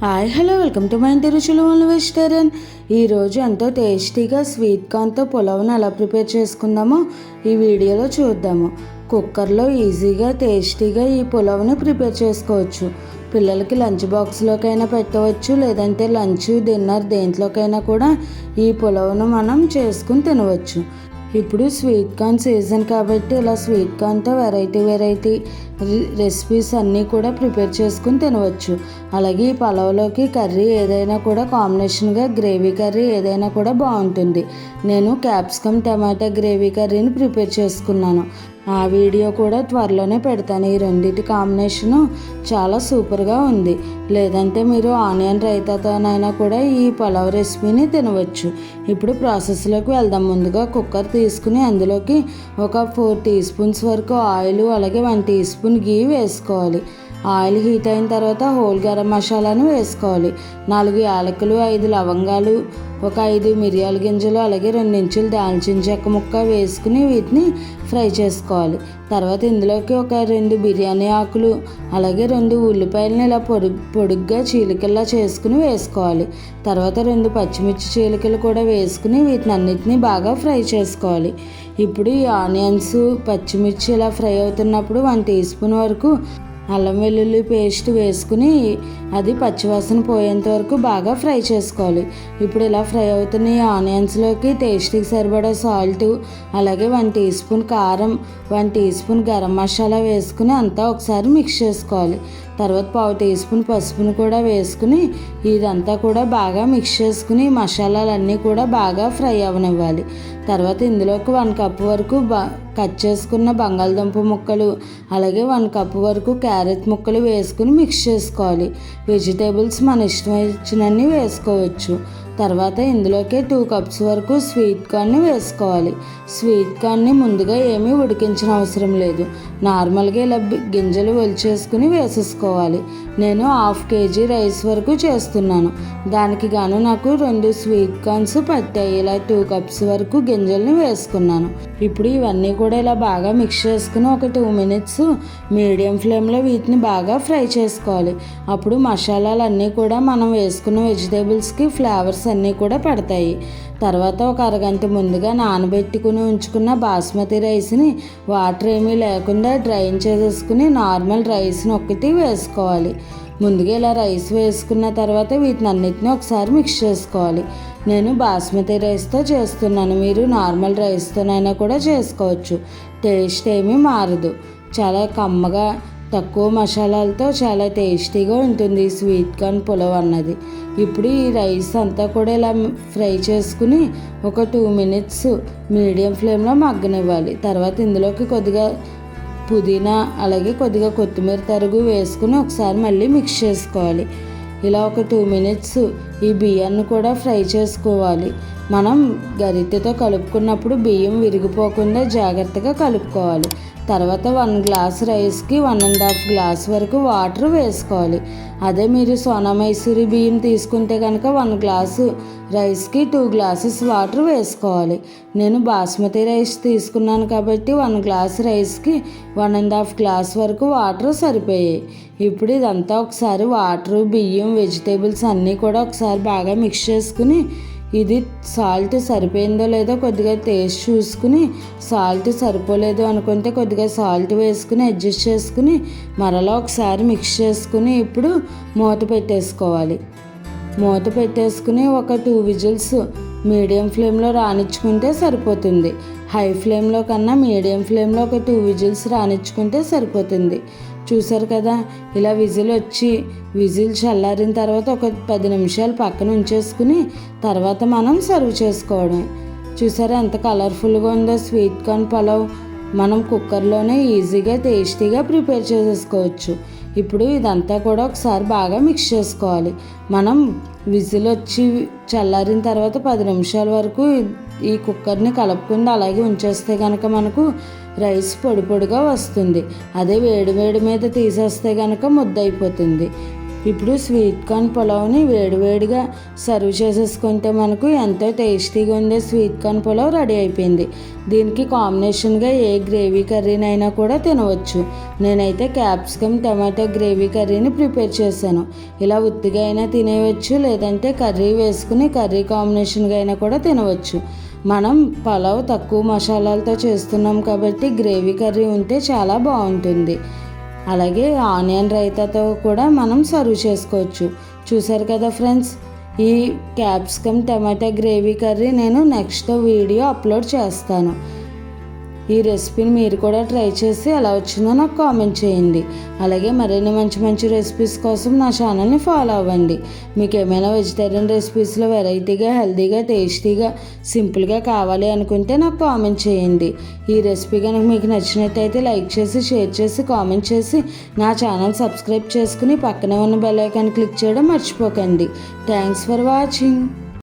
Hi hello welcome to my ఇంటి రుచులు only vegetarian ఈరోజు ఎంతో టేస్టీగా స్వీట్ కార్న్తో పులావ్ను ఎలా ప్రిపేర్ చేసుకుందామో ఈ వీడియోలో చూద్దాము. కుక్కర్లో ఈజీగా టేస్టీగా ఈ పులావ్ని ప్రిపేర్ చేసుకోవచ్చు. పిల్లలకి లంచ్ బాక్స్లోకైనా పెట్టవచ్చు లేదంటే లంచ్ డిన్నర్ దేంట్లోకైనా కూడా ఈ పులావ్ను మనం చేసుకుని తినవచ్చు. ఇప్పుడు స్వీట్ కార్న్ సీజన్ కాబట్టి ఇలా స్వీట్ కార్న్తో వెరైటీ వెరైటీ రెసిపీస్ అన్నీ కూడా ప్రిపేర్ చేసుకుని తినవచ్చు. అలాగే ఈ పలావ్లోకి కర్రీ ఏదైనా కూడా కాంబినేషన్గా గ్రేవీ కర్రీ ఏదైనా కూడా బాగుంటుంది. నేను క్యాప్సికమ్ టమాటా గ్రేవీ కర్రీని ప్రిపేర్ చేసుకున్నాను. ఆ వీడియో కూడా త్వరలోనే పెడతాను. ఈ రెండింటి కాంబినేషను చాలా సూపర్గా ఉంది. లేదంటే మీరు ఆనియన్ రైతాతోనైనా కూడా ఈ పలావ్ రెసిపీని తినవచ్చు. ఇప్పుడు ప్రాసెస్లోకి వెళ్దాం. ముందుగా కుక్కర్ తీసుకుని అందులోకి ఒక ఫోర్ టీ స్పూన్స్ వరకు ఆయిల్ అలాగే వన్ టీ స్పూన్ గీ వేసుకోవాలి. ఆయిల్ హీట్ అయిన తర్వాత హోల్ గరం మసాలాను వేసుకోవాలి. నాలుగు యాలకులు ఐదు లవంగాలు ఒక ఐదు మిరియాల గింజలు అలాగే రెండు ఇంచులు దాల్చిన చెక్క ముక్క వేసుకుని వీటిని ఫ్రై చేసుకోవాలి. తర్వాత ఇందులోకి ఒక రెండు బిర్యానీ ఆకులు అలాగే రెండు ఉల్లిపాయలను ఇలా పొడు పొడుగ్గా చీలికల్లా చేసుకుని వేసుకోవాలి. తర్వాత రెండు పచ్చిమిర్చి చీలికలు కూడా వేసుకుని వీటిని అన్నిటినీ బాగా ఫ్రై చేసుకోవాలి. ఇప్పుడు ఈ ఆనియన్స్ పచ్చిమిర్చి ఇలా ఫ్రై అవుతున్నప్పుడు వన్ టీ స్పూన్ వరకు అల్లం వెల్లుల్లి పేస్ట్ వేసుకుని అది పచ్చివాసన పోయేంత వరకు బాగా ఫ్రై చేసుకోవాలి. ఇప్పుడు ఇలా ఫ్రై అవుతున్న ఈ ఆనియన్స్లోకి టేస్ట్కి సరిపడా సాల్ట్ అలాగే వన్ టీ స్పూన్ కారం one tea spoon garam masala వేసుకుని అంతా ఒకసారి మిక్స్ చేసుకోవాలి. తర్వాత పావు టీ స్పూన్ పసుపును కూడా వేసుకుని ఇదంతా కూడా బాగా మిక్స్ చేసుకుని మసాలాలన్నీ కూడా బాగా ఫ్రై అవనివ్వాలి. తర్వాత ఇందులోకి వన్ కప్ వరకు బా కట్ చేసుకున్న బంగాళదుంప ముక్కలు అలాగే వన్ కప్ వరకు క్యారెట్ ముక్కలు వేసుకుని మిక్స్ చేసుకోవాలి. వెజిటేబుల్స్ మన ఇష్టం వచ్చినన్ని వేసుకోవచ్చు. తర్వాత ఇందులోకి టూ కప్స్ వరకు స్వీట్ కార్న్ని వేసుకోవాలి. స్వీట్ కార్న్ని ముందుగా ఏమీ ఉడికించిన అవసరం లేదు. నార్మల్గా ఇలా గింజలు ఒలిచేసుకుని వేసేసుకోవాలి. నేను హాఫ్ కేజీ రైస్ వరకు చేస్తున్నాను. దానికి గాను నాకు రెండు స్వీట్ కార్న్స్ పట్టాయి. ఇలా టూ కప్స్ వరకు గింజల్ని వేసుకున్నాను. ఇప్పుడు ఇవన్నీ కూడా ఇలా బాగా మిక్స్ చేసుకుని ఒక టూ మినిట్స్ మీడియం ఫ్లేమ్లో వీటిని బాగా ఫ్రై చేసుకోవాలి. అప్పుడు మసాలాలన్నీ కూడా మనం వేసుకున్న వెజిటేబుల్స్కి ఫ్లేవర్స్ అన్నీ కూడా పడతాయి. తర్వాత ఒక అరగంట ముందుగా నానబెట్టుకుని ఉంచుకున్న బాస్మతి రైస్ని వాటర్ ఏమీ లేకుండా డ్రైన్ చేసేసుకుని నార్మల్ రైస్ని ఒక్కటి వేసుకోవాలి. ముందుగా ఇలా రైస్ వేసుకున్న తర్వాత వీటిని అన్నిటిని ఒకసారి మిక్స్ చేసుకోవాలి. నేను బాస్మతి రైస్తో చేస్తున్నాను. మీరు నార్మల్ రైస్తోనైనా కూడా చేసుకోవచ్చు. టేస్ట్ ఏమీ మారదు. చాలా కమ్మగా తక్కువ మసాలాలతో చాలా టేస్టీగా ఉంటుంది స్వీట్ కార్న్ పులావ్ అన్నది. ఇప్పుడు ఈ రైస్ అంతా కూడా ఇలా ఫ్రై చేసుకుని ఒక టూ మినిట్స్ మీడియం ఫ్లేమ్లో మగ్గనివ్వాలి. తర్వాత ఇందులోకి కొద్దిగా పుదీనా అలాగే కొద్దిగా కొత్తిమీర తరుగు వేసుకుని ఒకసారి మళ్ళీ మిక్స్ చేసుకోవాలి. ఇలా ఒక టూ మినిట్స్ ఈ బియ్యాన్ని కూడా ఫ్రై చేసుకోవాలి. మనం గరిటెతో కలుపుకున్నప్పుడు బియ్యం విరిగిపోకుండా జాగ్రత్తగా కలుపుకోవాలి. తర్వాత వన్ గ్లాస్ రైస్కి వన్ అండ్ హాఫ్ గ్లాస్ వరకు వాటర్ వేసుకోవాలి. అదే మీరు సోనా మైసూరి బియ్యం తీసుకుంటే కనుక వన్ గ్లాసు రైస్కి టూ గ్లాసెస్ వాటర్ వేసుకోవాలి. నేను బాస్మతి రైస్ తీసుకున్నాను కాబట్టి వన్ గ్లాస్ రైస్కి వన్ అండ్ హాఫ్ గ్లాస్ వరకు వాటర్ సరిపోయాయి. ఇప్పుడు ఇదంతా ఒకసారి వాటర్ బియ్యం వెజిటేబుల్స్ అన్నీ కూడా ఒకసారి బాగా మిక్స్ చేసుకుని ఇది సాల్ట్ సరిపోయిందో లేదో కొద్దిగా టేస్ట్ చూసుకుని సాల్ట్ సరిపోలేదు అనుకుంటే కొద్దిగా సాల్ట్ వేసుకుని అడ్జస్ట్ చేసుకుని మరలా ఒకసారి మిక్స్ చేసుకుని ఇప్పుడు మూత పెట్టేసుకోవాలి. మూత పెట్టేసుకుని ఒక టూ విజిల్స్ మీడియం ఫ్లేమ్లో రానిచ్చుకుంటే సరిపోతుంది. హై ఫ్లేమ్లో కన్నా మీడియం ఫ్లేమ్లో ఒక టూ విజిల్స్ రానిచ్చుకుంటే సరిపోతుంది. చూసారు కదా ఇలా విజిల్ వచ్చి విజిల్ చల్లారిన తర్వాత ఒక పది నిమిషాలు పక్కన ఉంచేసుకుని తర్వాత మనం సర్వ్ చేసుకోవడం. చూసారా ఎంత కలర్ఫుల్గా ఉందో స్వీట్ కార్న్ పలావ్ మనం కుక్కర్లోనే ఈజీగా టేస్టీగా ప్రిపేర్ చేసేసుకోవచ్చు. ఇప్పుడు ఇదంతా కూడా ఒకసారి బాగా మిక్స్ చేసుకోవాలి. మనం విజిల్ వచ్చి చల్లారిన తర్వాత పది నిమిషాల వరకు ఈ కుక్కర్ని కలుపుకుండా అలాగే ఉంచేస్తే కనుక మనకు రైస్ పొడి పొడిగా వస్తుంది. అదే వేడి వేడి మీద తీసేస్తే కనుక ముద్ద అయిపోతుంది ఇప్పుడు స్వీట్ కార్న్ పులావ్ని వేడివేడిగా సర్వ్ చేసేసుకుంటే మనకు ఎంతో టేస్టీగా ఉండే స్వీట్ కార్న్ పులావ్ రెడీ అయిపోయింది. దీనికి కాంబినేషన్గా ఏ గ్రేవీ కర్రీనైనా కూడా తినవచ్చు. నేనైతే క్యాప్సికమ్ టమాటో గ్రేవీ కర్రీని ప్రిపేర్ చేశాను. ఇలా ఉత్తిగా అయినా తినేయవచ్చు లేదంటే కర్రీ వేసుకుని కర్రీ కాంబినేషన్గా అయినా కూడా తినవచ్చు. మనం పలావ్ తక్కువ మసాలాలతో చేస్తున్నాం కాబట్టి గ్రేవీ కర్రీ ఉంటే చాలా బాగుంటుంది. అలాగే ఆనియన్ రైతాతో కూడా మనం సర్వ్ చేసుకోవచ్చు. చూసారు కదా ఫ్రెండ్స్? ఈ క్యాప్సికమ్ టమాటా గ్రేవీ కర్రీ నేను నెక్స్ట్ వీడియో అప్లోడ్ చేస్తాను. ఈ రెసిపీని మీరు కూడా ట్రై చేసి ఎలా వచ్చిందో నాకు కామెంట్ చేయండి. అలాగే మరిన్ని మంచి మంచి రెసిపీస్ కోసం నా ఛానల్ని ఫాలో అవ్వండి. మీకు ఏమైనా వెజిటేరియన్ రెసిపీస్లో వెరైటీగా హెల్తీగా టేస్టీగా సింపుల్గా కావాలి అనుకుంటే నాకు కామెంట్ చేయండి. ఈ రెసిపీ కనుక మీకు నచ్చినట్టయితే లైక్ చేసి షేర్ చేసి కామెంట్ చేసి నా ఛానల్ సబ్స్క్రైబ్ చేసుకుని పక్కనే ఉన్న బెల్ ఐకాన్ క్లిక్ చేయడం మర్చిపోకండి. Thanks for watching